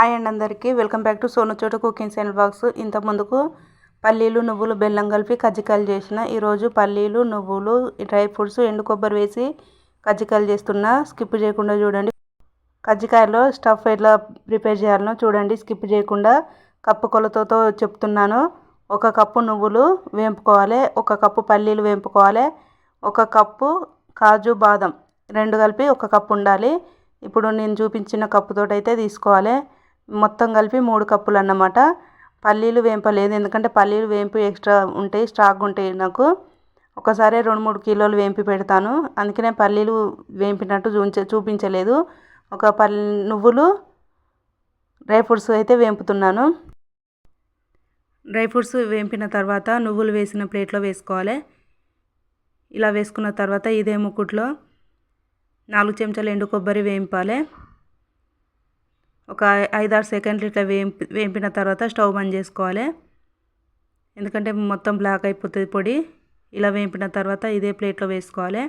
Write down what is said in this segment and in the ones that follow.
Hi and అందరికీ. Welcome back to Sonu cooking cookings and box. ఇంత ముందుకు పల్లీలు నువ్వులు బెల్లం కలిపి కజ్జికాయలు చేసిన ఈరోజు పల్లీలు నువ్వులు డ్రై ఫ్రూట్స్ ఎండు కొబ్బరి వేసి కజ్జికాయలు చేస్తున్నా. స్కిప్ చేయకుండా చూడండి. కజ్జికాయలో స్టఫ్ ఎట్లా ప్రిపేర్ చేయాలనో చూడండి. స్కిప్ చేయకుండా కప్పు కొలతతో చెప్తున్నాను. ఒక కప్పు నువ్వులు వేంపుకోవాలి. ఒక కప్పు పల్లీలు వేంపుకోవాలి. ఒక కప్పు కాజు బాదం రెండు కలిపి ఒక కప్పు ఉండాలి. ఇప్పుడు నేను చూపించిన కప్పుతోటైతే తీసుకోవాలి. మొత్తం కలిపి మూడు కప్పులు అన్నమాట పల్లీలు వేంపలేదు. ఎందుకంటే పల్లీలు వేంపు ఎక్స్ట్రా ఉంటాయి స్టాక్ ఉంటాయి నాకు. ఒకసారి రెండు మూడు కిలోలు వేంపి పెడతాను. అందుకనే పల్లీలు వేంపినట్టు చూపించ చూపించలేదు. ఒక పల్లి నువ్వులు డ్రై ఫ్రూట్స్ అయితే వేంపుతున్నాను. డ్రై ఫ్రూట్స్ వేంపిన తర్వాత నువ్వులు వేసిన ప్లేట్లో వేసుకోవాలి. ఇలా వేసుకున్న తర్వాత ఇదే ముక్కుట్లో నాలుగు చెంచాలు ఎండు కొబ్బరి వేయింపాలి ఒక ఐదారు సెకండ్లు ఇట్లా వేంపి వేంపిన తర్వాత స్టవ్ బంద్ చేసుకోవాలి. ఎందుకంటే మొత్తం బ్లాక్ అయిపోతుంది పొడి. ఇలా వేంపిన తర్వాత ఇదే ప్లేట్లో వేసుకోవాలి.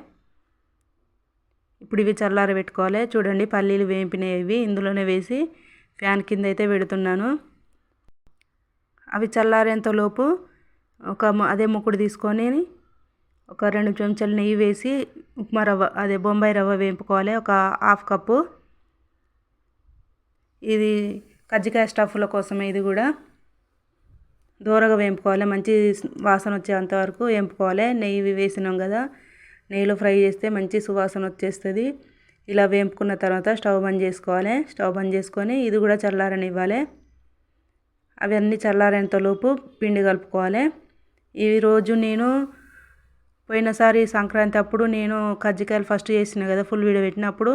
ఇప్పుడు ఇవి చల్లార పెట్టుకోవాలి. చూడండి పల్లీలు వేంపినవి ఇందులోనే వేసి ఫ్యాన్ కింద అయితే పెడుతున్నాను. అవి చల్లారేంతలోపు ఒక అదే ముక్కుడు తీసుకొని ఒక రెండు చెంచాలు నెయ్యి వేసి ఉప్మా రవ్వ అదే బొంబాయి రవ్వ వేపుకోవాలి. ఒక హాఫ్ కప్పు. ఇది కజ్జికాయ స్టఫ్ల కోసమే ఇది కూడా. దూరగా వేపుకోవాలి. మంచి వాసన వచ్చేంత వరకు వేపుకోవాలి. నెయ్యి వేసినాం కదా నెయ్యిలో ఫ్రై చేస్తే మంచి సువాసన వచ్చేస్తుంది. ఇలా వేపుకున్న తర్వాత స్టవ్ బంద్ చేసుకోవాలి. స్టవ్ బంద్ చేసుకొని ఇది కూడా చల్లారనివ్వాలి. అవన్నీ చల్లారేంతలోపు పిండి కలుపుకోవాలి. ఈరోజు నేను పోయినసారి సంక్రాంతి అప్పుడు నేను కజ్జికాయలు ఫస్ట్ చేసిన కదా ఫుల్ వీడియో పెట్టినప్పుడు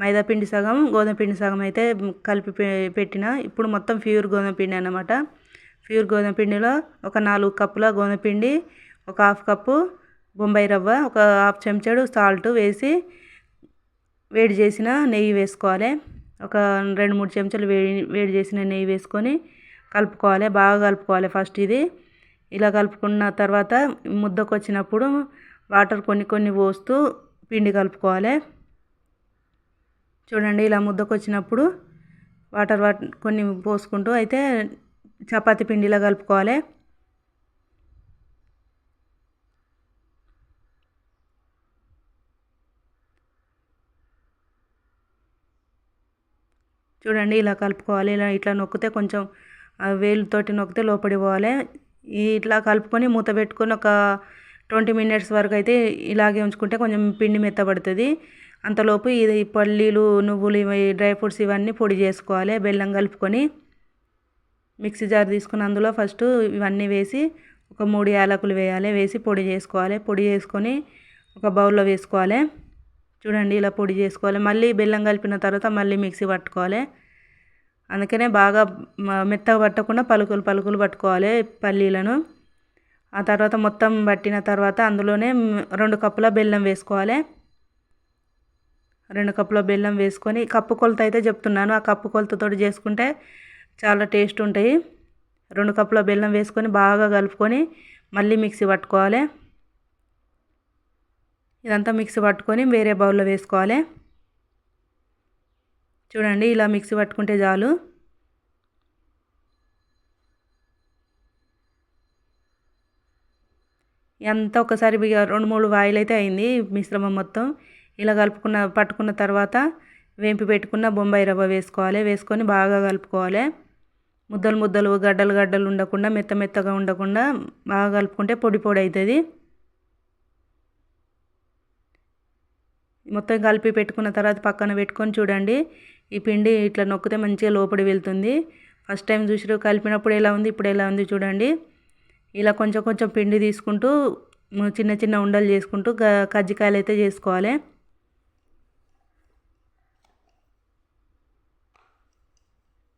మైదా పిండి సగం గోధుమ పిండి సగం అయితే కలిపి పెట్టిన. ఇప్పుడు మొత్తం ప్యూర్ గోధుమ పిండి అనమాట ప్యూర్ గోధుమ పిండిలో ఒక నాలుగు కప్పుల గోధుమ పిండి ఒక హాఫ్ కప్పు బొంబాయి రవ్వ ఒక హాఫ్ చెంచాడు సాల్ట్ వేసి వేడి చేసిన నెయ్యి వేసుకోవాలి. ఒక రెండు మూడు చెంచాలు వేడి వేడి చేసిన నెయ్యి వేసుకొని కలుపుకోవాలి బాగా కలుపుకోవాలి ఫస్ట్ ఇది. ఇలా కలుపుకున్న తర్వాత ముద్దకు వచ్చినప్పుడు వాటర్ కొన్ని కొన్ని పోస్తూ పిండి కలుపుకోవాలి. చూడండి ఇలా ముద్దకు వచ్చినప్పుడు వాటర్ వాటర్ కొన్ని పోసుకుంటూ అయితే చపాతి పిండిలా కలుపుకోవాలి. చూడండి ఇలా కలుపుకోవాలి. ఇలా ఇట్లా నొక్కితే కొంచెం వేలుతోటి నొక్కితే లోపడి పోవాలి. ఇట్లా కలుపుకొని మూత పెట్టుకొని ఒక ట్వంటీ మినిట్స్ వరకు అయితే ఇలాగే ఉంచుకుంటే కొంచెం పిండి మెత్తబడుతుంది. అంతలోపు ఇది పల్లీలు నువ్వులు ఇవి డ్రై ఫ్రూట్స్ ఇవన్నీ పొడి చేసుకోవాలి. బెల్లం కలుపుకొని మిక్సీ జార్ తీసుకుని అందులో ఫస్ట్ ఇవన్నీ వేసి ఒక మూడు యాలకులు వేయాలి. వేసి పొడి చేసుకోవాలి. పొడి చేసుకొని ఒక బౌల్లో వేసుకోవాలి. చూడండి ఇలా పొడి చేసుకోవాలి. మళ్ళీ బెల్లం కలిపిన తర్వాత మళ్ళీ మిక్సీ పట్టుకోవాలి. అందుకనే బాగా మెత్తగా పట్టకుండా పలుకులు పలుకులు పట్టుకోవాలి పల్లీలను. ఆ తర్వాత మొత్తం పట్టిన తర్వాత అందులోనే రెండు కప్పుల బెల్లం వేసుకోవాలి. రెండు కప్పుల బెల్లం వేసుకొని కప్పు కొలత అయితే చెప్తున్నాను. ఆ కప్పు కొలతతో చేసుకుంటే చాలా టేస్ట్ ఉంటాయి. రెండు కప్పుల బెల్లం వేసుకొని బాగా కలుపుకొని మళ్ళీ మిక్సీ పట్టుకోవాలి. ఇదంతా మిక్సీ పట్టుకొని వేరే బౌల్లో వేసుకోవాలి. చూడండి ఇలా మిక్సీ పట్టుకుంటే చాలు. ఎంత ఒకసారి రెండు మూడు వాయిల్ అయితే అయింది మిశ్రమం మొత్తం. ఇలా కలుపుకున్న పట్టుకున్న తర్వాత వేంపి పెట్టుకున్న బొంబాయి రవ్వ వేసుకోవాలి. వేసుకొని బాగా కలుపుకోవాలి. ముద్దలు ముద్దలు గడ్డలు గడ్డలు ఉండకుండా మెత్త మెత్తగా ఉండకుండా బాగా కలుపుకుంటే పొడి పొడి అవుతుంది. మొత్తం కలిపి పెట్టుకున్న తర్వాత పక్కన పెట్టుకొని చూడండి. ఈ పిండి ఇట్లా నొక్కితే మంచిగా లోపడి వెళ్తుంది. ఫస్ట్ టైం చూసి కలిపినప్పుడు ఎలా ఉంది ఇప్పుడు ఎలా ఉంది చూడండి. ఇలా కొంచెం కొంచెం పిండి తీసుకుంటూ చిన్న చిన్న ఉండలు చేసుకుంటూ కజ్జికాయలు అయితే చేసుకోవాలి.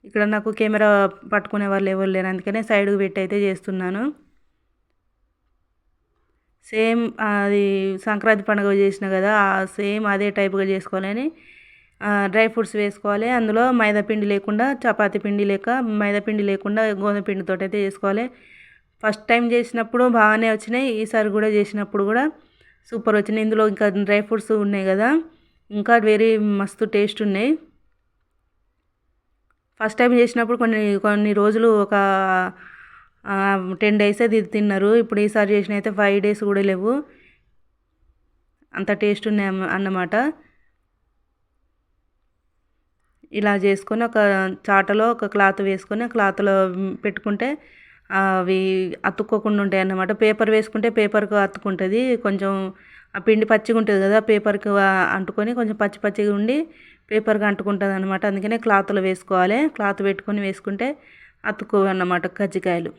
ఇక్కడ నాకు కెమెరా పట్టుకునే వాళ్ళు ఎవరు లేరు అందుకనే సైడ్కి పెట్టి అయితే చేస్తున్నాను. సేమ్ అది సంక్రాంతి పండుగ చేసిన కదా సేమ్ అదే టైప్గా చేసుకోవాలని డ్రై ఫ్రూట్స్ వేసుకోవాలి. అందులో మైదా పిండి లేకుండా చపాతి పిండి లేక మైదా పిండి లేకుండా గోధుమ పిండితో అయితే చేసుకోవాలి. ఫస్ట్ టైం చేసినప్పుడు బాగానే వచ్చినాయి. ఈసారి కూడా చేసినప్పుడు కూడా సూపర్ వచ్చినాయి. ఇందులో ఇంకా డ్రై ఫ్రూట్స్ ఉన్నాయి కదా ఇంకా వెరీ మస్తు టేస్ట్ ఉన్నాయి. ఫస్ట్ టైం చేసినప్పుడు కొన్ని కొన్ని రోజులు ఒక టెన్ డేస్ అది తిన్నారు. ఇప్పుడు ఈసారి చేసిన అయితే ఫైవ్ డేస్ కూడా లేవు. అంత టేస్ట్ ఉన్నాయి అన్నమాట. ఇలా చేసుకొని ఒక చాటలో ఒక క్లాత్ వేసుకొని ఆ క్లాత్లో పెట్టుకుంటే అవి అతుక్కోకుండా ఉంటాయి అన్నమాట. పేపర్ వేసుకుంటే పేపర్కు అతుక్కుంటుంది. కొంచెం ఆ పిండి పచ్చిగా ఉంటుంది కదా పేపర్కి అంటుకొని కొంచెం పచ్చి పచ్చిగా ఉండి పేపర్కి అంటుకుంటుంది అనమాట అందుకనే క్లాత్లో వేసుకోవాలి. క్లాత్ పెట్టుకొని వేసుకుంటే అతుక్కోవు అన్నమాట కజ్జికాయలు.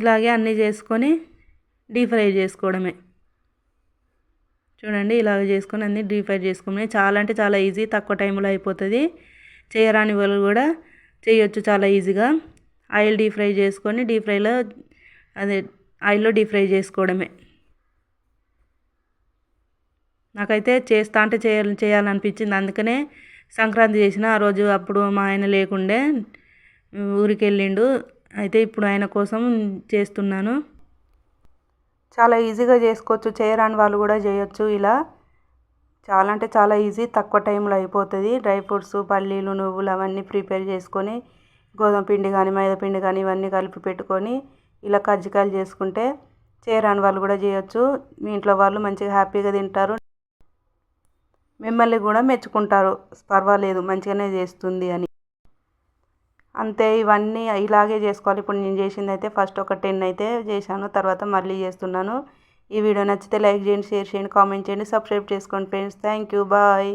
ఇలాగే అన్నీ చేసుకొని డీప్ ఫ్రై చేసుకోవడమే. చూడండి ఇలాగ చేసుకొని అన్నీ డీప్ ఫ్రై చేసుకోవడమే. చాలా అంటే చాలా ఈజీ తక్కువ టైంలో అయిపోతుంది. చేయరాని వాళ్ళు కూడా చేయొచ్చు చాలా ఈజీగా. ఆయిల్ డీప్ ఫ్రై చేసుకొని డీప్ ఫ్రైలో అదే ఆయిల్లో డీప్ ఫ్రై చేసుకోవడమే. నాకైతే చేస్తా అంటే చేయాలి చేయాలనిపించింది. అందుకనే సంక్రాంతి చేసిన. ఆ రోజు అప్పుడు మా ఆయన లేకుండే ఊరికి వెళ్ళిండు అయితే ఇప్పుడు ఆయన కోసం చేస్తున్నాను. చాలా ఈజీగా చేసుకోవచ్చు. చేయరాని వాళ్ళు కూడా చేయొచ్చు ఇలా. చాలా అంటే చాలా ఈజీ. తక్కువ టైంలో అయిపోతుంది. డ్రై ఫ్రూట్స్ పల్లీలు నువ్వులు అవన్నీ ప్రిపేర్ చేసుకొని గోధుమ పిండి కానీ మైదా పిండి కానీ ఇవన్నీ కలిపి పెట్టుకొని ఇలా కజ్జికాయలు చేసుకుంటే చేయరాని వాళ్ళు కూడా చేయొచ్చు. మీ ఇంట్లో వాళ్ళు మంచిగా హ్యాపీగా తింటారు. మిమ్మల్ని కూడా మెచ్చుకుంటారు. పర్వాలేదు మంచిగానే చేస్తుంది అని. అంతే ఇవన్నీ ఇలాగే చేసుకోవాలి. ఇప్పుడు నేను చేసింది అయితే ఫస్ట్ ఒక టెన్ అయితే చేశాను తర్వాత మళ్ళీ చేస్తున్నాను. ఈ వీడియో నచ్చితే లైక్ చేయండి షేర్ చేయండి కామెంట్ చేయండి సబ్స్క్రైబ్ చేసుకోండి ఫ్రెండ్స్. Thank you bye.